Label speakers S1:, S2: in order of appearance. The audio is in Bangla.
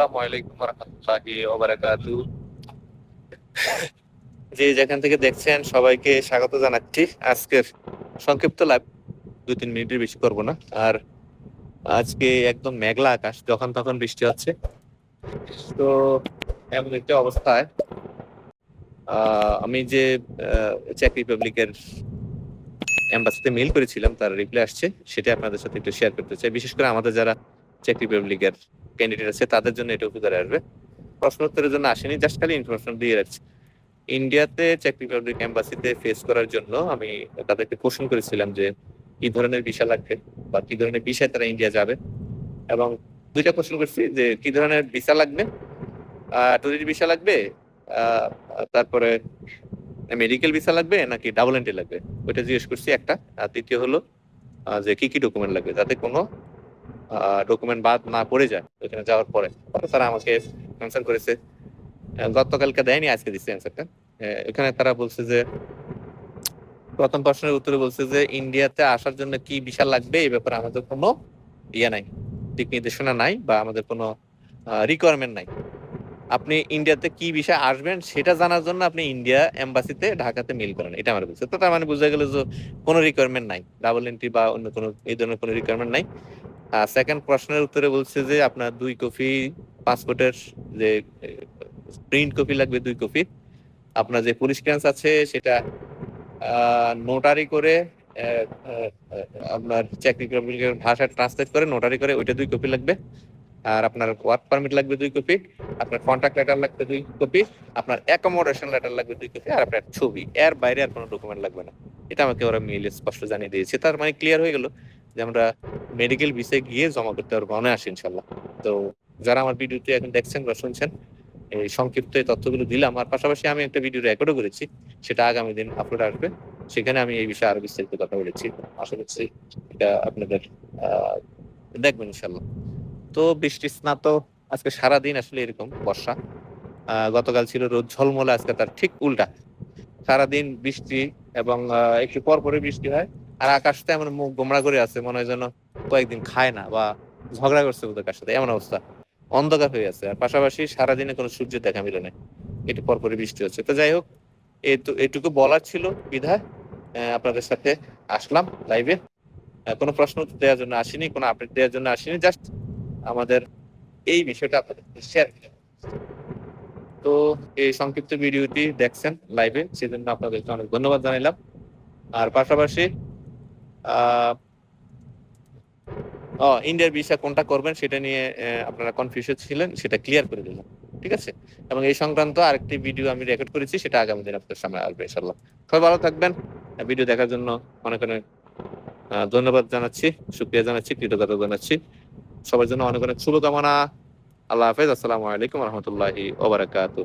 S1: রহমতুল্লাহি যেখান থেকে দেখছেন সবাইকে স্বাগত জানাচ্ছি। আজকের সংক্ষিপ্ত লাইভ দু তিন মিনিটের বেশি করব না। আর আজকে একদম মেঘলা আকাশ, যখন তখন বৃষ্টি হচ্ছে। তো এমন একটা অবস্থায় আমি যে চেক রিপাবলিকের এম্বাসিতে মেইল করেছিলাম, তার রিপ্লাই আসছে সেটা আপনাদের সাথে একটু শেয়ার করতে চাই। বিশেষ করে আমাদের যারা চেক রিপাবলিকের ক্যান্ডিডেট আছে, তাদের জন্য এটা উপকারে আসবে। প্রশ্ন উত্তরের জন্য আসেনি জাস্ট খালি ইনফরমেশন দিয়ে রাখছি। ইন্ডিয়াতে চেক রিপাবলিক এম্বাসিতে ফেস করার জন্য আমি তাদেরকে কোশ্চেন করেছিলাম যে, কি ধরনের ভিসা লাগবে বা কি ধরনের ভিসায় তারা ইন্ডিয়া যাবে? এবং দুইটা কোশ্চেন করছি যে, কি ধরনের ভিসা লাগবে? টুরিস্ট ভিসা লাগবে তারপরে মেডিকেল ভিসা লাগবে, নাকি ডাবল এন্ট্রি লাগবে? ওইটা জিজ্ঞেস করছি একটা। আর দ্বিতীয় হলো যে কি কি ডকুমেন্ট লাগবে? যাতে কোনো ডকুমেন্ট বাদ না পড়ে যায় ওইখানে যাওয়ার পরে। তারা আমাকে অ্যান্সার করেছে। গতকালকে দেয়নি, আজকে দিচ্ছে অ্যান্সারটা এখানে তারা বলছে যে, প্রথম প্রশ্নের উত্তরে বলছে যে, ইন্ডিয়াতে আসার জন্য কি বিশাল লাগবে? এই ব্যাপারে আমাদের কোনো ইয়ে নাই, দিক নির্দেশনা নাই বা আমাদের কোনো রিকোয়ারমেন্ট নাই। আপনি ইন্ডিয়াতে কি বিষয় আসবেন সেটা জানার জন্য আপনি ইন্ডিয়া এম্বাসিতে ঢাকাতে মেল করেন। এটা আমার বলছে তো তার মানে বোঝা গেল যে কোনো রিকোয়ারমেন্ট নাই। ডাবল এন্ট্রি বা অন্য কোনো, এই ধরনের কোনো রিকোয়ারমেন্ট নাই। আর সেকেন্ড প্রশ্নের উত্তরে বলছে যে আপনার দুই কপি পাসপোর্টের যে প্রিন্ট কপি লাগবে দুই কপি। আপনার যে পুলিশ ক্লিয়ারেন্স আছে সেটা নোটারি করে আপনার চাকরি ভাষা ট্রান্সলেট করে নোটারি করে, ওইটা দুই কপি লাগবে। আর আপনার ওয়ার্ক পারমিট লাগবে দুই কপি আপনার কন্ট্রাক্ট লেটার লাগবে দুই কপি আপনার অ্যাকোমোডেশন লেটার লাগবে দুই কপি আর আপনার ছবি। এর বাইরে আর কোনো ডকুমেন্ট লাগবে না। এটা আমাকে ওরা মেইলে স্পষ্ট জানিয়ে দিয়েছে। তার মানে ক্লিয়ার হয়ে গেল যে আমরা মেডিকেল ভিসে গিয়ে জমা করতে পারব, অনায়াস ইনশাল্লাহ তো যারা আমার ভিডিওতে এখন দেখছেন বা শুনছেন, এই সংক্ষিপ্ত এই তথ্যগুলো দিলাম। আর পাশাপাশি আমি একটা ভিডিও রেকর্ডও করেছি, সেটা আগামী দিন আপলোড আসবে। সেখানে আমি এই বিষয়ে আরও বিস্তারিত কথা বলেছি। আশা করছি এটা আপনাদের দেখবেন ইনশাল্লাহ তো বৃষ্টি স্নাত আজকে সারাদিন আসলে এরকম বর্ষা। গতকাল ছিল রোদ ঝলমলে আজকে তার ঠিক উল্টা। সারাদিন বৃষ্টি এবং একটু পর পরে বৃষ্টি হয়। আর আকাশটা এমন মুখ গোমড়া করে আছে মনে হয় যেন কয়েকদিন খায় না বা ঝগড়া করছে ওদের কার সাথে এমন অবস্থা। অন্ধকার হয়ে আছে আর পাশাপাশি সারাদিনে কোনো সূর্য দেখা মিলে নাই। একটু পর পরে বৃষ্টি হচ্ছে। তো যাই হোক এইটুকু বলার ছিল আহ, আপনাদের সাথে আসলাম লাইভে কোনো প্রশ্ন দেওয়ার জন্য আসিনি কোনো আপডেট দেওয়ার জন্য আসিনি জাস্ট আমাদের এই বিষয়টা আপনাদের শেয়ার করে তো এই সংক্ষিপ্ত ভিডিওটি দেখছেন লাইভে সেজন্য আপনাদেরকে অনেক ধন্যবাদ জানাইলাম। আর পাশাপাশি ইন্ডিয়ার ভিসা কোনটা করবেন সেটা নিয়ে আপনারা কনফিউশন ছিলেন, সেটা ক্লিয়ার করে দিলাম, ঠিক আছে? এবং এই সংক্রান্ত আরেকটি ভিডিও আমি রেকর্ড করেছি, সেটা আগামী দিন আপনাদের সামনে আসবে ইনশাল্লাহ সবাই ভালো থাকবেন। ভিডিও দেখার জন্য অনেক অনেক ধন্যবাদ জানাচ্ছি, শুক্রিয়া জানাচ্ছি, কৃতজ্ঞতা জানাচ্ছি। সবার জন্য অনেক অনেক শুভকামনা। আল্লাহ হাফেজ। আসসালামু আলাইকুম রহমতুল্লাহি ওবারাকাতু